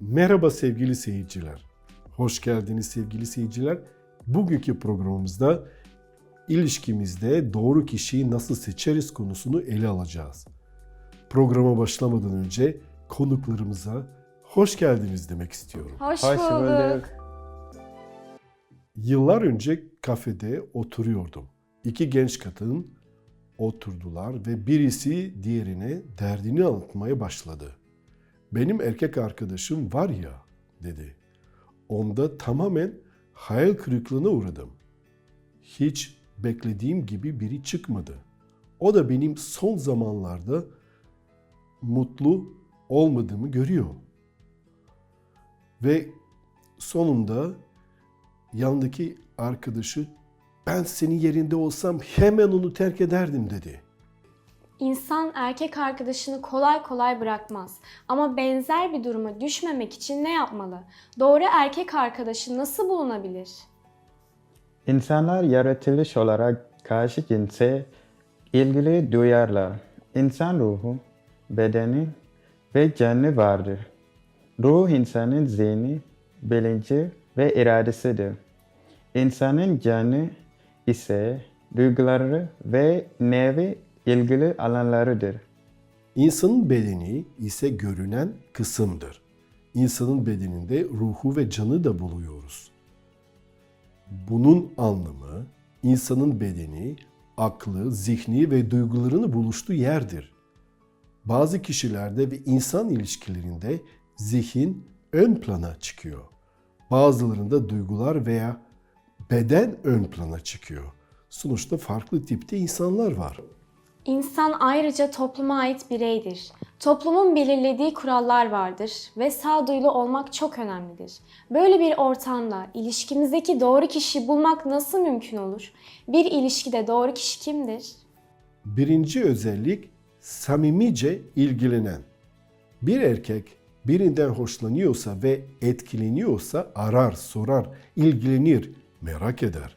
Merhaba sevgili seyirciler. Hoş geldiniz sevgili seyirciler. Bugünkü programımızda ilişkimizde doğru kişiyi nasıl seçeriz konusunu ele alacağız. Programa başlamadan önce konuklarımıza hoş geldiniz demek istiyorum. Hoş, Hoş bulduk. bulduk. Yıllar önce kafede oturuyordum. İki genç kadın oturdular ve birisi diğerine derdini anlatmaya başladı. Benim erkek arkadaşım var ya dedi. Onda tamamen hayal kırıklığına uğradım. Hiç beklediğim gibi biri çıkmadı. O da benim son zamanlarda mutlu olmadığımı görüyor. Ve sonunda yanındaki arkadaşı ben senin yerinde olsam hemen onu terk ederdim dedi. İnsan erkek arkadaşını kolay kolay bırakmaz. Ama benzer bir duruma düşmemek için ne yapmalı? Doğru erkek arkadaşı nasıl bulunabilir? İnsanlar yaratılış olarak karşı cinse ilgili duyarlar. İnsan ruhu, bedeni ve canı vardır. Ruh insanın zihni, bilinci ve iradesidir. İnsanın canı ise duyguları ve nevi ilgili alanlarıdır. İnsanın bedeni ise görünen kısımdır. İnsanın bedeninde ruhu ve canı da buluyoruz. Bunun anlamı insanın bedeni, aklı, zihni ve duygularını buluştuğu yerdir. Bazı kişilerde ve insan ilişkilerinde zihin ön plana çıkıyor. Bazılarında duygular veya beden ön plana çıkıyor. Sonuçta farklı tipte insanlar var. İnsan ayrıca topluma ait bireydir. Toplumun belirlediği kurallar vardır ve sağduyulu olmak çok önemlidir. Böyle bir ortamda ilişkimizdeki doğru kişiyi bulmak nasıl mümkün olur? Bir ilişkide doğru kişi kimdir? Birinci özellik samimice ilgilenen. Bir erkek birinden hoşlanıyorsa ve etkileniyorsa arar, sorar, ilgilenir, merak eder.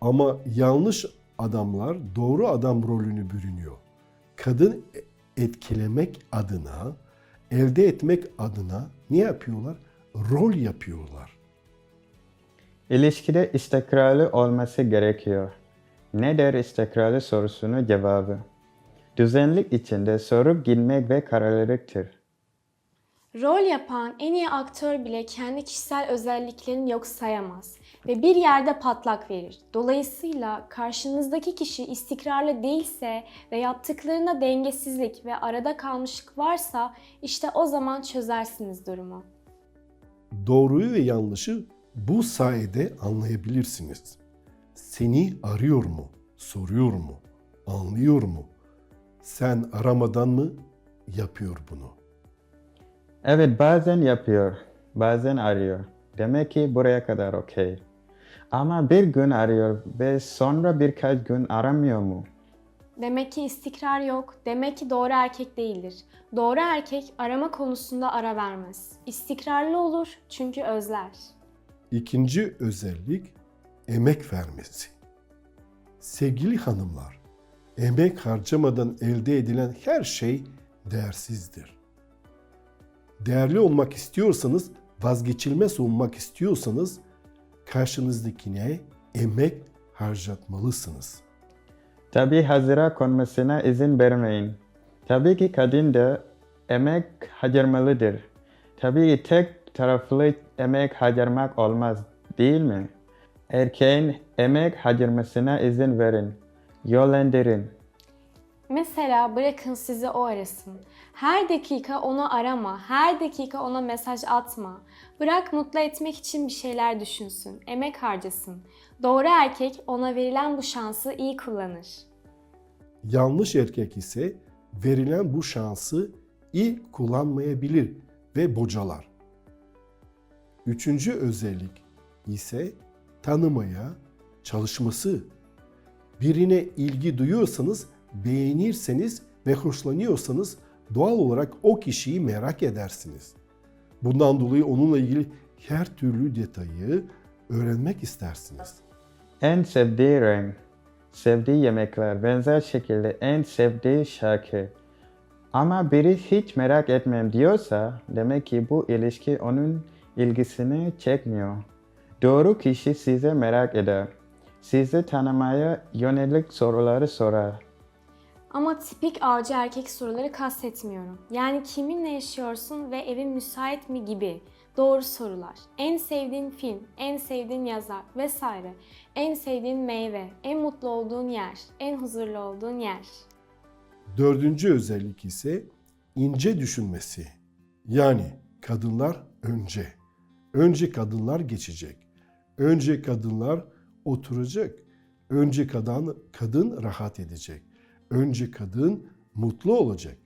Ama yanlış adamlar doğru adam rolünü bürünüyor. Kadın etkilemek adına, elde etmek adına ne yapıyorlar? Rol yapıyorlar. İlişkide istikrarlı olması gerekiyor. Nedir istikrarlı sorusunun cevabı? Düzenlik içinde sorup gitmek ve kararlılıktır. Rol yapan en iyi aktör bile kendi kişisel özelliklerini yok sayamaz ve bir yerde patlak verir. Dolayısıyla karşınızdaki kişi istikrarlı değilse ve yaptıklarında dengesizlik ve arada kalmışlık varsa işte o zaman çözersiniz durumu. Doğruyu ve yanlışı bu sayede anlayabilirsiniz. Seni arıyor mu? Soruyor mu? Anlıyor mu? Sen aramadan mı yapıyor bunu? Evet bazen yapıyor, bazen arıyor. Demek ki buraya kadar okey. Ama bir gün arıyor ve sonra birkaç gün aramıyor mu? Demek ki istikrar yok, demek ki doğru erkek değildir. Doğru erkek arama konusunda ara vermez. İstikrarlı olur çünkü özler. İkinci özellik emek vermesi. Sevgili hanımlar, emek harcamadan elde edilen her şey değersizdir. Değerli olmak istiyorsanız, vazgeçilmez olmak istiyorsanız karşınızdakine emek harcatmalısınız. Tabii hazıra konmasına izin vermeyin. Tabii ki kadın da emek harcamalıdır. Tabii tek taraflı emek harcamak olmaz değil mi? Erkeğin emek harcamasına izin verin. Yönlendirin. Mesela bırakın sizi o arasın. Her dakika onu arama, her dakika ona mesaj atma. Bırak mutlu etmek için bir şeyler düşünsün, emek harcasın. Doğru erkek ona verilen bu şansı iyi kullanır. Yanlış erkek ise verilen bu şansı iyi kullanmayabilir ve bocalar. Üçüncü özellik ise tanımaya çalışması. Birine ilgi duyuyorsanız, beğenirseniz ve hoşlanıyorsanız doğal olarak o kişiyi merak edersiniz. Bundan dolayı onunla ilgili her türlü detayı öğrenmek istersiniz. En sevdiği renk, sevdiği yemekler, benzer şekilde en sevdiği şarkı, Ama biri hiç merak etmem diyorsa demek ki bu ilişki onun ilgisini çekmiyor. Doğru kişi size merak eder. Sizi tanımaya yönelik soruları sorar. Ama tipik avcı erkek soruları kastetmiyorum. Yani kiminle yaşıyorsun ve evin müsait mi gibi doğru sorular. En sevdiğin film, en sevdiğin yazar vesaire. En sevdiğin meyve, en mutlu olduğun yer, en huzurlu olduğun yer. Dördüncü özellik ise ince düşünmesi. Yani kadınlar önce. Önce kadınlar geçecek. Önce kadınlar oturacak. Önce kadın, kadın rahat edecek. Önce kadın mutlu olacak.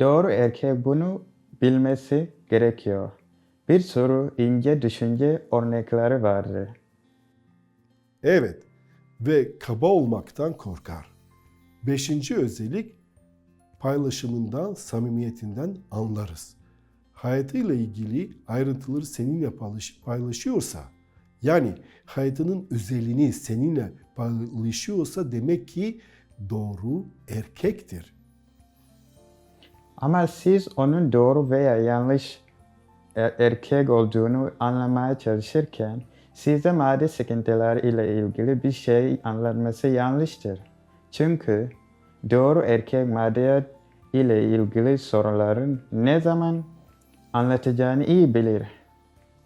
Doğru erkek bunu bilmesi gerekiyor. Bir sürü ince düşünce örnekleri vardır. Evet ve kaba olmaktan korkar. Beşinci özellik paylaşımından, samimiyetinden anlarız. Hayatıyla ilgili ayrıntıları seninle paylaş- paylaşıyorsa, yani hayatının özelliğini seninle paylaşıyorsa demek ki doğru erkektir. Ama siz onun doğru veya yanlış er- erkek olduğunu anlamaya çalışırken size madde sıkıntıları ile ilgili bir şey anlatması yanlıştır. Çünkü doğru erkek maddiyat ile ilgili sorunların ne zaman anlatacağını iyi bilir.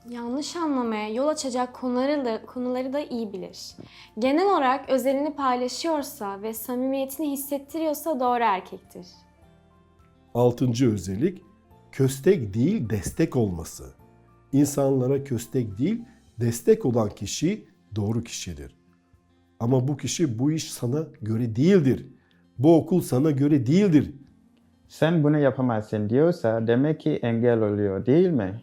Yanlış anlamaya yol açacak konuları da, konuları da iyi bilir. Genel olarak özelini paylaşıyorsa ve samimiyetini hissettiriyorsa doğru erkektir. Altıncı özellik köstek değil destek olması. İnsanlara köstek değil destek olan kişi doğru kişidir. Ama bu kişi bu iş sana göre değildir. Bu okul sana göre değildir. Sen bunu yapamazsın diyorsa demek ki engel oluyor değil mi?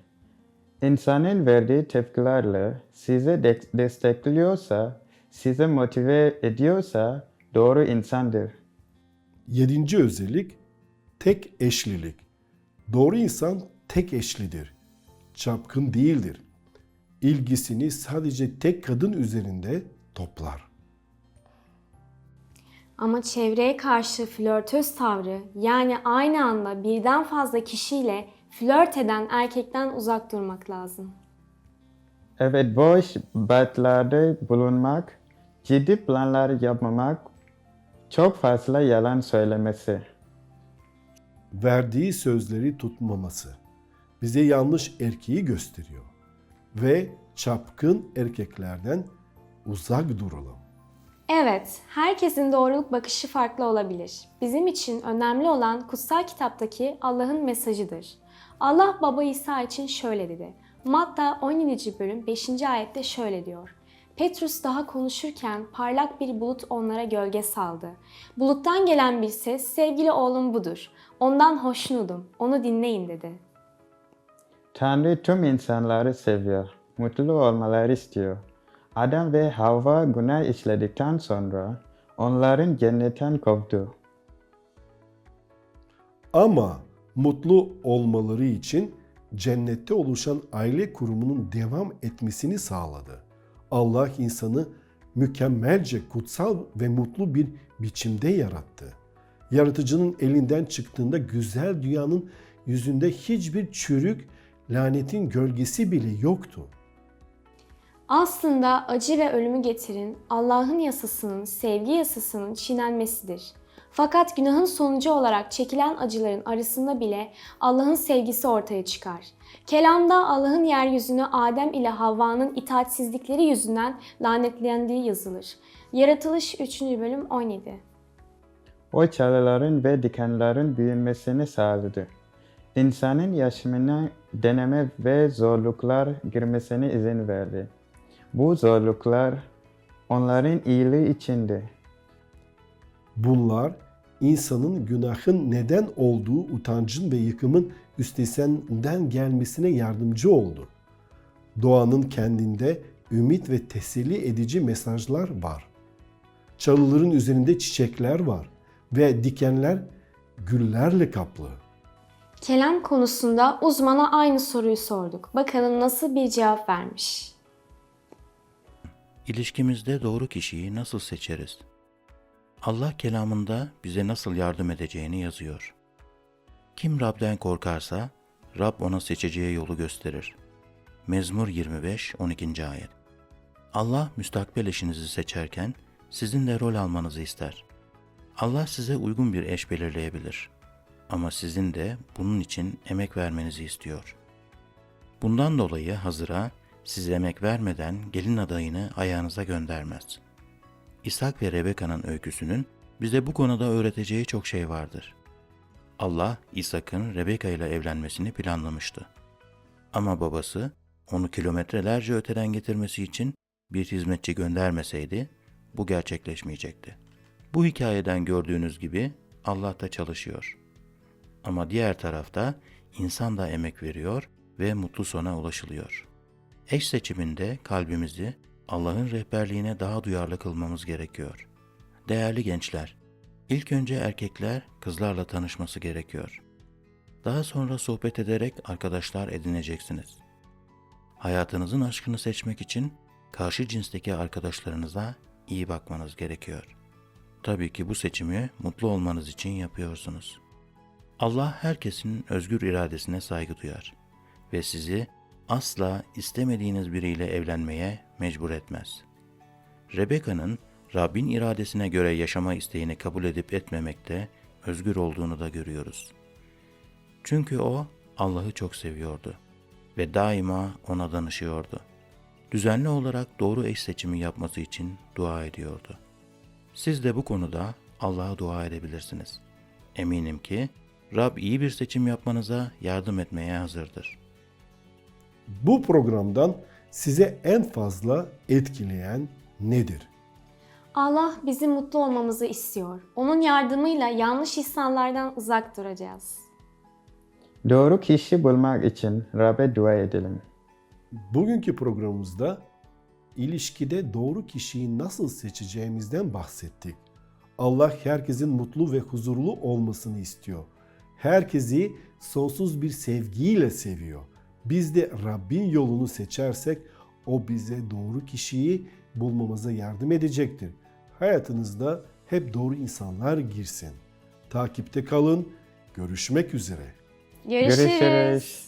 İnsanın verdiği tepkilerle sizi de- destekliyorsa, sizi motive ediyorsa doğru insandır. Yedinci özellik tek eşlilik. Doğru insan tek eşlidir. Çapkın değildir. İlgisini sadece tek kadın üzerinde toplar. Ama çevreye karşı flörtöz tavrı yani aynı anda birden fazla kişiyle flört eden erkekten uzak durmak lazım. Evet boş vaatlarda bulunmak, ciddi planlar yapmamak, çok fazla yalan söylemesi. verdiği sözleri tutmaması bize yanlış erkeği gösteriyor ve çapkın erkeklerden uzak duralım. Evet, herkesin doğruluk bakışı farklı olabilir. Bizim için önemli olan kutsal kitaptaki Allah'ın mesajıdır. Allah Baba İsa için şöyle dedi. Matta 17. bölüm 5. ayette şöyle diyor. Petrus daha konuşurken parlak bir bulut onlara gölge saldı. Buluttan gelen bir ses, sevgili oğlum budur. Ondan hoşnudum, onu dinleyin dedi. Tanrı tüm insanları seviyor, mutlu olmaları istiyor. Adam ve Havva günah işledikten sonra onların cennetten kovdu. Ama mutlu olmaları için cennette oluşan aile kurumunun devam etmesini sağladı. Allah insanı mükemmelce kutsal ve mutlu bir biçimde yarattı. Yaratıcının elinden çıktığında güzel dünyanın yüzünde hiçbir çürük, lanetin gölgesi bile yoktu. Aslında acı ve ölümü getirin Allah'ın yasasının, sevgi yasasının çiğnenmesidir. Fakat günahın sonucu olarak çekilen acıların arasında bile Allah'ın sevgisi ortaya çıkar. Kelamda Allah'ın yeryüzünü Adem ile Havva'nın itaatsizlikleri yüzünden lanetlendiği yazılır. Yaratılış 3. bölüm 17 O çalıların ve dikenlerin büyümesini sağladı. İnsanın yaşamına deneme ve zorluklar girmesine izin verdi. Bu zorluklar onların iyiliği içindi. Bunlar insanın günahın neden olduğu utancın ve yıkımın üstesinden gelmesine yardımcı oldu. Doğanın kendinde ümit ve teselli edici mesajlar var. Çalıların üzerinde çiçekler var ve dikenler güllerle kaplı. Kelam konusunda uzmana aynı soruyu sorduk. Bakalım nasıl bir cevap vermiş. İlişkimizde doğru kişiyi nasıl seçeriz? Allah kelamında bize nasıl yardım edeceğini yazıyor. Kim Rab'den korkarsa Rab ona seçeceği yolu gösterir. Mezmur 25 12. ayet. Allah müstakbel eşinizi seçerken sizin de rol almanızı ister. Allah size uygun bir eş belirleyebilir. Ama sizin de bunun için emek vermenizi istiyor. Bundan dolayı hazıra siz emek vermeden gelin adayını ayağınıza göndermez. İshak ve Rebeka'nın öyküsünün bize bu konuda öğreteceği çok şey vardır. Allah İshak'ın Rebeka ile evlenmesini planlamıştı. Ama babası onu kilometrelerce öteden getirmesi için bir hizmetçi göndermeseydi bu gerçekleşmeyecekti. Bu hikayeden gördüğünüz gibi Allah da çalışıyor. Ama diğer tarafta insan da emek veriyor ve mutlu sona ulaşılıyor. Eş seçiminde kalbimizi Allah'ın rehberliğine daha duyarlı kılmamız gerekiyor. Değerli gençler, ilk önce erkekler kızlarla tanışması gerekiyor. Daha sonra sohbet ederek arkadaşlar edineceksiniz. Hayatınızın aşkını seçmek için karşı cinsteki arkadaşlarınıza iyi bakmanız gerekiyor. Tabii ki bu seçimi mutlu olmanız için yapıyorsunuz. Allah herkesin özgür iradesine saygı duyar ve sizi asla istemediğiniz biriyle evlenmeye mecbur etmez. Rebeka'nın Rabbin iradesine göre yaşama isteğini kabul edip etmemekte özgür olduğunu da görüyoruz. Çünkü o Allah'ı çok seviyordu ve daima ona danışıyordu. Düzenli olarak doğru eş seçimi yapması için dua ediyordu. Siz de bu konuda Allah'a dua edebilirsiniz. Eminim ki Rab iyi bir seçim yapmanıza yardım etmeye hazırdır. Bu programdan size en fazla etkileyen nedir? Allah bizim mutlu olmamızı istiyor. Onun yardımıyla yanlış insanlardan uzak duracağız. Doğru kişi bulmak için Rab'be dua edelim. Bugünkü programımızda ilişkide doğru kişiyi nasıl seçeceğimizden bahsettik. Allah herkesin mutlu ve huzurlu olmasını istiyor. Herkesi sonsuz bir sevgiyle seviyor. Biz de Rabbin yolunu seçersek o bize doğru kişiyi bulmamıza yardım edecektir. Hayatınızda hep doğru insanlar girsin. Takipte kalın. Görüşmek üzere. Görüşürüz. Görüşürüz.